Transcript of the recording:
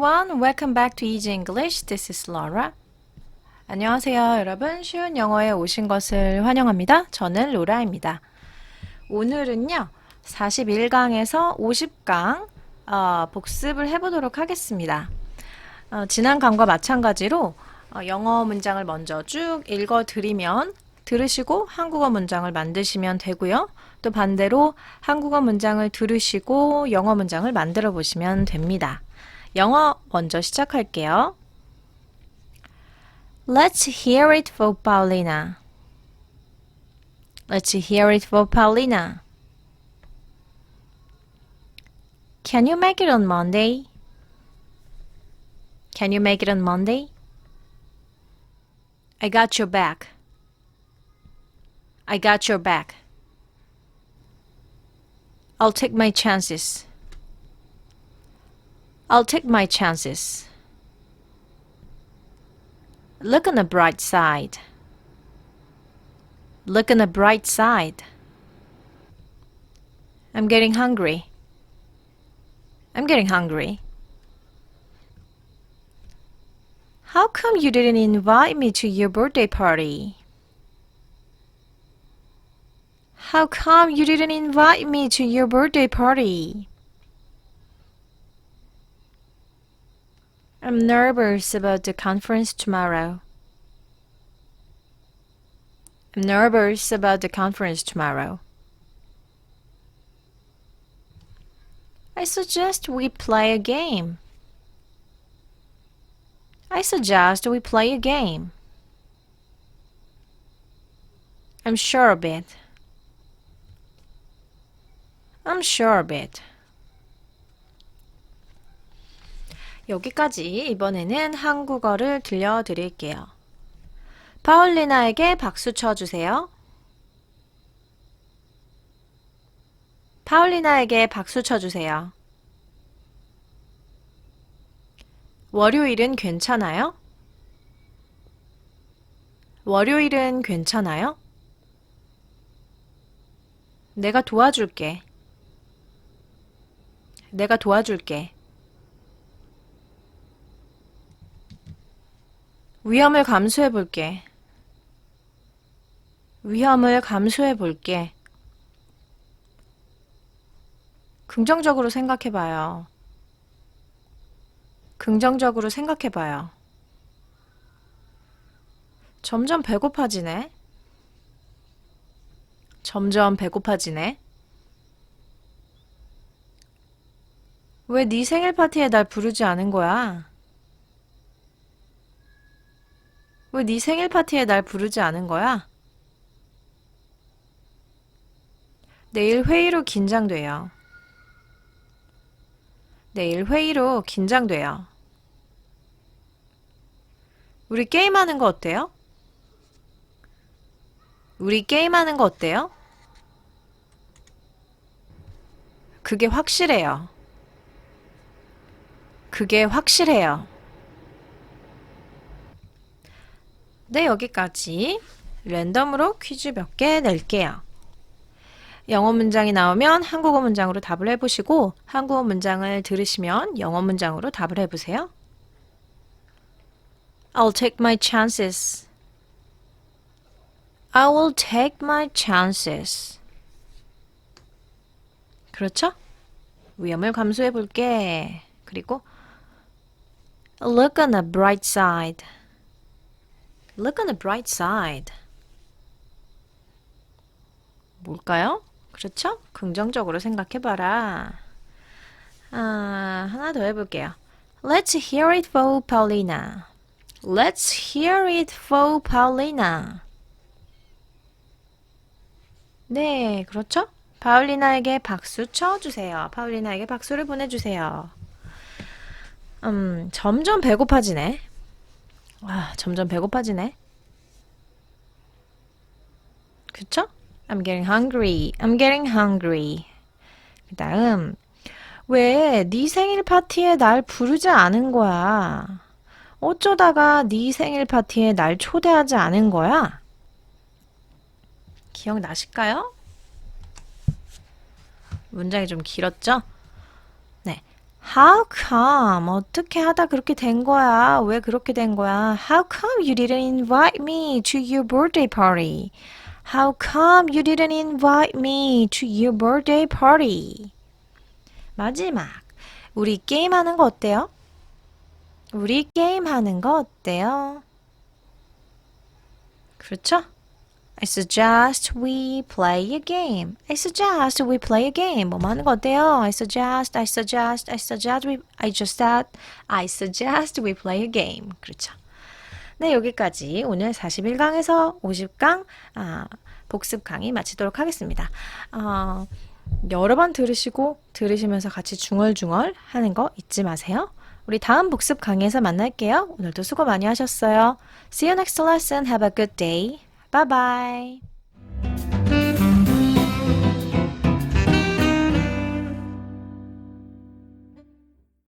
everyone. Welcome back to Easy English. This is Laura. 안녕하세요, 여러분. 쉬운 영어에 오신 것을 환영합니다. 저는 로라입니다. 오늘은요, 41강에서 50강 어, 복습을 해보도록 하겠습니다. 어, 지난 강과 마찬가지로 어, 영어 문장을 먼저 쭉 읽어드리면 들으시고 한국어 문장을 만드시면 되고요. 또 반대로 한국어 문장을 들으시고 영어 문장을 만들어 보시면 됩니다. 영어 먼저 시작할게요. Let's hear it for Paulina. Let's hear it for Paulina. Can you make it on Monday? Can you make it on Monday? I got your back. I got your back. I'll take my chances. I'll take my chances. Look on the bright side. Look on the bright side. I'm getting hungry. I'm getting hungry. How come you didn't invite me to your birthday party? How come you didn't invite me to your birthday party? I'm nervous about the conference tomorrow. I'm nervous about the conference tomorrow. I suggest we play a game. I suggest we play a game. I'm sure of it. I'm sure of it. 여기까지 이번에는 한국어를 들려드릴게요. 파울리나에게 박수 쳐주세요. 파울리나에게 박수 쳐주세요. 월요일은 괜찮아요? 월요일은 괜찮아요? 내가 도와줄게. 내가 도와줄게. 위험을 감수해 볼게. 위험을 감수해 볼게. 긍정적으로 생각해 봐요. 긍정적으로 생각해 봐요. 점점 배고파지네. 점점 배고파지네. 왜 네 생일 파티에 날 부르지 않은 거야? 왜 네 생일 파티에 날 부르지 않은 거야? 내일 회의로 긴장돼요. 내일 회의로 긴장돼요. 우리 게임하는 거 어때요? 우리 게임하는 거 어때요? 그게 확실해요. 그게 확실해요. 네, 여기까지 랜덤으로 퀴즈 몇 개 낼게요. 영어 문장이 나오면 한국어 문장으로 답을 해보시고 한국어 문장을 들으시면 영어 문장으로 답을 해보세요. I'll take my chances. I will take my chances. 그렇죠? 위험을 감수해 볼게. 그리고 look on the bright side. Look on the bright side. 뭘까요? 그렇죠? 긍정적으로 생각해봐라. 아, 하나 더 해볼게요. Let's hear it for Paulina. Let's hear it for Paulina. 네, 그렇죠? 파울리나에게 박수 쳐주세요. 파울리나에게 박수를 보내주세요. 음, 점점 배고파지네. 와, 점점 배고파지네. 그쵸? I'm getting hungry. I'm getting hungry. 그 다음, 왜 네 생일 파티에 날 부르지 않은 거야? 어쩌다가 네 생일 파티에 날 초대하지 않은 거야? 기억나실까요? 문장이 좀 길었죠? 네. How come? 어떻게 하다 그렇게 된 거야? 왜 그렇게 된 거야? How come you didn't invite me to your birthday party? How come you didn't invite me to your birthday party? 마지막. 우리 게임 하는 거 어때요? 우리 게임 하는 거 어때요? 그렇죠? I suggest we play a game. I suggest we play a game. 뭐 하는 거 어때요? I suggest, I suggest, I suggest we, I just said, I suggest we play a game. 그렇죠. 네, 여기까지 오늘 41강에서 50강 아, 복습 강의 마치도록 하겠습니다. 어, 여러 번 들으시고 들으시면서 같이 중얼중얼 하는 거 잊지 마세요. 우리 다음 복습 강의에서 만날게요. 오늘도 수고 많이 하셨어요. See you next lesson. Have a good day. 拜拜。